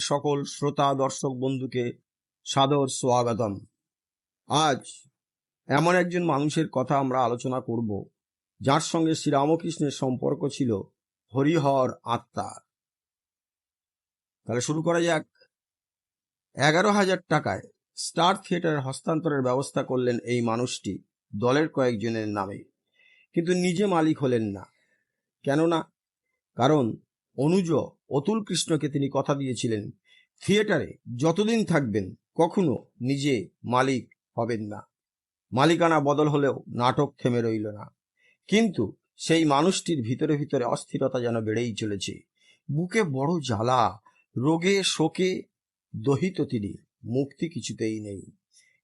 সকল শ্রোতা, দর্শক, বন্ধুকে সাদর স্বাগতম। আজ এমন একজন মানুষের কথা আমরা আলোচনা করব, যার সঙ্গে শ্রীরামকৃষ্ণের সম্পর্ক ছিল হরিহর আত্মার। তাহলে শুরু করা যাক। এগারো হাজার টাকায় স্টার থিয়েটারের হস্তান্তরের ব্যবস্থা করলেন এই মানুষটি দলের কয়েকজনের নামে। কিন্তু নিজে মালিক হলেন না। কেননা? কারণ অনুজ অতুল কৃষ্ণকে তিনি কথা দিয়েছিলেন, থিয়েটারে যতদিন থাকবেন কখনো নিজে মালিক হবেন না। মালিকানা বদল হলেও নাটক থেমে রইল না। কিন্তু সেই মানুষটির ভিতরে ভিতরে অস্থিরতা যেন বেড়েই চলেছে। বুকে বড় জ্বালা, রোগে শোকে দহিত তিনি, মুক্তি কিছুতেই নেই।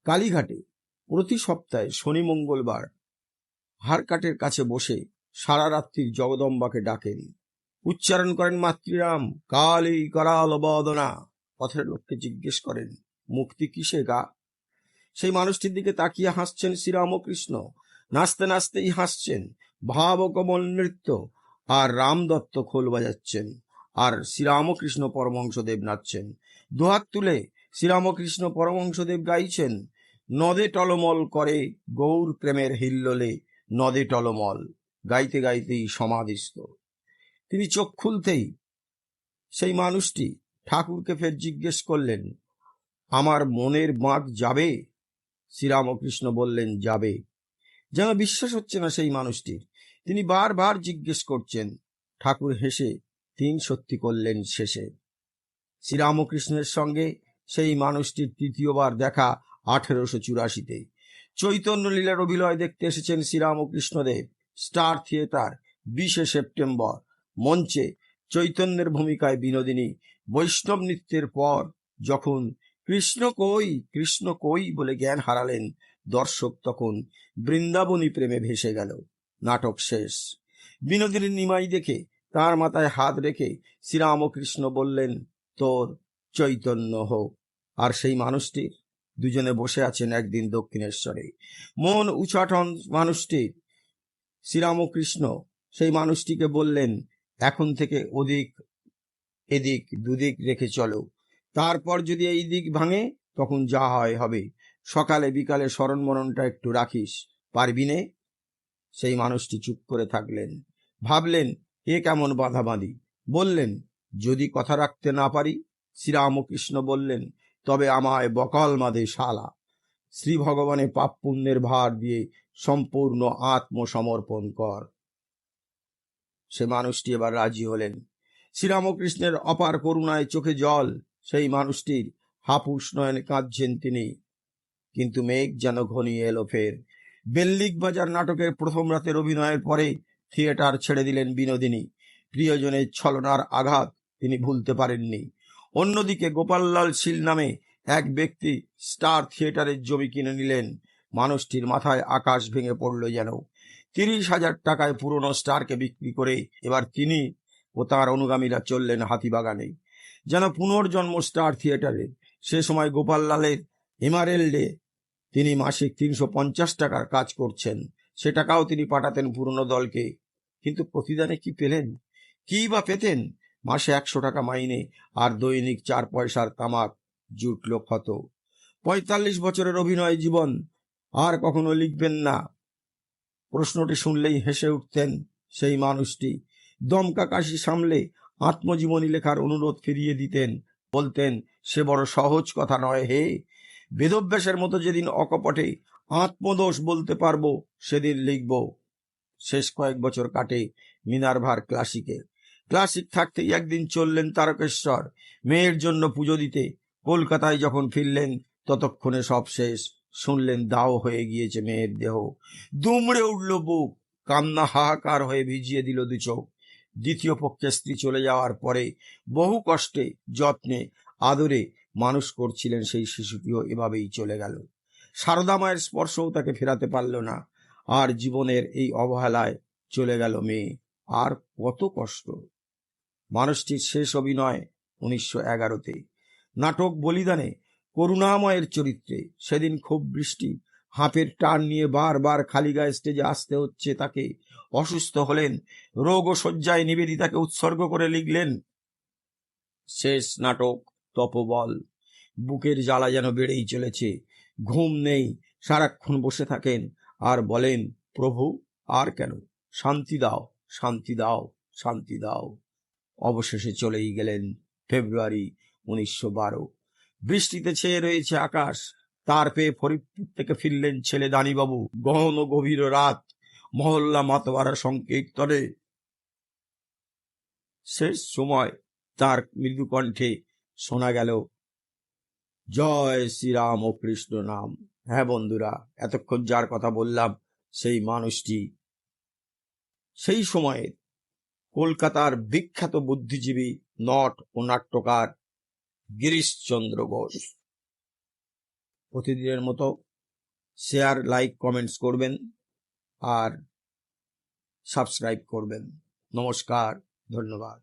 কালীঘাটে প্রতি সপ্তাহে শনি মঙ্গলবার হারকাটের কাছে বসে সারা রাত্রির জগদম্বাকে ডাকেন। উচ্চারণ করেন মাতৃরাম, কালী করাল বদনা। পথের লোককে জিজ্ঞেস করেন, মুক্তি কিসে গা? সেই মানুষটির দিকে তাকিয়ে হাসছেন শ্রীরামকৃষ্ণ। নাচতে নাচতেই হাসছেন ভাব কমল নৃত্য আর রাম দত্ত খোল বাজাচ্ছেন আর শ্রীরামকৃষ্ণ পরমহংসদেব নাচছেন। দুহাত তুলে শ্রীরামকৃষ্ণ পরমহংসদেব গাইছেন, নদে টলমল করে গৌর প্রেমের হিল্লোলে, নদে টলমল। গাইতে গাইতেই সমাধিস্থ। তিনি চোখ খুলতেই সেই মানুষটি ঠাকুরকে ফের জিজ্ঞেস করলেন, আমার মনের বাঁক যাবে? শ্রীরামকৃষ্ণ বললেন, যাবে। যেন বিশ্বাস হচ্ছে না সেই মানুষটির। তিনি বারবার জিজ্ঞেস করছেন। ঠাকুর হেসে তিন সত্যি করলেন শেষে। শ্রীরামকৃষ্ণের সঙ্গে সেই মানুষটির তৃতীয়বার দেখা আঠেরোশো চুরাশিতে। চৈতন্য লীলার অভিনয় দেখতে এসেছেন শ্রীরামকৃষ্ণদেব। স্টার থিয়েটার, বিশে সেপ্টেম্বর। মঞ্চে চৈতন্যের ভূমিকায় বিনোদিনী বৈষ্ণব নৃত্যের পর যখন কৃষ্ণ কই কৃষ্ণ কই বলে জ্ঞান হারালেন, দর্শক তখন বৃন্দাবনী প্রেমে ভেসে গেল। নাটক শেষ। বিনোদিনীর নিমাই দেখে তার মাথায় হাত রেখে শ্রীরামকৃষ্ণ বললেন, তোর চৈতন্য হোক। আর সেই মানুষটির দুজনে বসে আছেন একদিন দক্ষিণেশ্বরে। মন উচাটন মানুষটির, শ্রীরামকৃষ্ণ সেই মানুষটিকে বললেন এখন থেকে ওদিক, এদিক, দুদিক রেখে চলো। তারপর যদি এই দিক ভাঙে, তখন যা হয় হবে। সকালে, বিকালে স্মরণ মরণটা একটু রাখিস। পারবি নে? সেই মানুষটি চুপ করে থাকলেন। ভাবলেন, এ কেমন বাঁধাবাঁধি? বললেন, যদি কথা রাখতে না পারি? শ্রীরামকৃষ্ণ বললেন, তবে আমায় বকল মাদে শালা। শ্রী ভগবানে পাপ পুণ্যের ভার দিয়ে সম্পূর্ণ আত্মসমর্পণ কর। সে মানুষটি এবার রাজি হলেন। শ্রীরামকৃষ্ণের অপার করুণায় চোখে জল, সেই মানুষটির হাপুস নয়নে কাঁদছেন তিনি। কিন্তু মেঘ যেন ঘনিয়ে এলো ফের। বেল্লিক বাজার নাটকের প্রথম রাতের অভিনয়ের পরে থিয়েটার ছেড়ে দিলেন বিনোদিনী। প্রিয়জনের ছলনার আঘাত তিনি ভুলতে পারেননি। অন্যদিকে গোপাললাল শীল নামে এক ব্যক্তি স্টার থিয়েটারের জমি কিনে নিলেন। মানুষটির মাথায় আকাশ ভেঙে পড়ল যেন। তিরিশ হাজার টাকায় পুরনো স্টারকে বিক্রি করে এবার তিনি ও তার অনুগামীরা চললেন হাতিবাগানে যেন পুনর্জন্ম স্টার থিয়েটারে। সে সময় গোপাললালের এমারেল্ডে তিনি মাসিক তিনশো পঞ্চাশ টাকার কাজ করছেন। সে টাকাও তিনি পাঠাতেন পুরনো দলকে। কিন্তু প্রতিদানে কি পেলেন? কি বা পেতেন? মাসে একশো টাকা মাইনে আর দৈনিক চার পয়সার তামাক জুটল ক্ষত। পঁয়তাল্লিশ বছরের অভিনয় জীবন আর কখনো লিখবেন না। প্রশ্নটি শুনলেই হেসে উঠতেন সেই মানুষটি। দমকা কাশি সামলে আত্মজীবনী লেখার অনুরোধ ফিরিয়ে দিতেন, বলতেন, সে বড় সহজ কথা নয় হে। বেদভ্যাসের মতো যেদিন অকপটে আত্মদোষ বলতে পারব, সেদিন লিখব। শেষ কয়েক বছর কাটে মিনারভার ক্লাসিকে। ক্লাসিক থাকতেই একদিন চললেন তারকেশ্বর। মেয়ের জন্য পুজো দিতে। কলকাতায় যখন ফিরলেন, ততক্ষণে সব শেষ। শুনলেন, দাও হয়ে গিয়েছে মেয়ের দেহ। দুমড়ে উঠল বুক, কান্না হাহাকার হয়ে ভিজিয়ে দিল দু চোখ। দ্বিতীয় পক্ষে স্ত্রী চলে যাওয়ার পরে বহু কষ্টে, যত্নে, আদরে মানুষ করছিলেন সেই শিশুটিও এভাবেই চলে গেল। সারদা মায়ের স্পর্শও তাকে ফেরাতে পারল না। আর জীবনের এই অবহেলায় চলে গেল মেয়ে। আর কত কষ্ট! মানুষটির শেষ অভিনয় উনিশশো এগারোতে। নাটক বলিদানে করুণাময়ের চরিত্রে। সেদিন খুব বৃষ্টি। হাঁপের টান নিয়ে বারবার খালি গায়ে স্টেজে আসতে হচ্ছে তাকে। অসুস্থ হলেন। রোগ ও শয্যায় নিবেদিতাকে উৎসর্গ করে লিখলেন শেষ নাটক, তপবল। বুকের জ্বালা যেন বেড়েই চলেছে। ঘুম নেই। সারাক্ষণ বসে থাকেন। আর বলেন, প্রভু, আর কেন? শান্তি দাও শান্তি দাও শান্তি দাও। অবশেষে চলেই গেলেন ফেব্রুয়ারি উনিশশো বারো। বৃষ্টিতে ছেয়ে রয়েছে আকাশ। তার পেয়ে ফরিদপুর থেকে ফিরলেন ছেলে দানিবাবু। গহন ও গভীর রাত। মহল্লা মাতোয়ারা সংকীর্তনে। শেষ সময় তার মৃদু কণ্ঠে শোনা গেল, জয় শ্রীরাম ও কৃষ্ণ নাম। হ্যাঁ বন্ধুরা, এতক্ষণ যার কথা বললাম সেই মানুষটি। সেই সময়ে কলকাতার বিখ্যাত বুদ্ধিজীবী নট ও নাট্যকার গিরিশচন্দ্র ঘোষ প্রতিদিনের মতো শেয়ার লাইক কমেন্টস করবেন আর সাবস্ক্রাইব করবেন। নমস্কার ধন্যবাদ।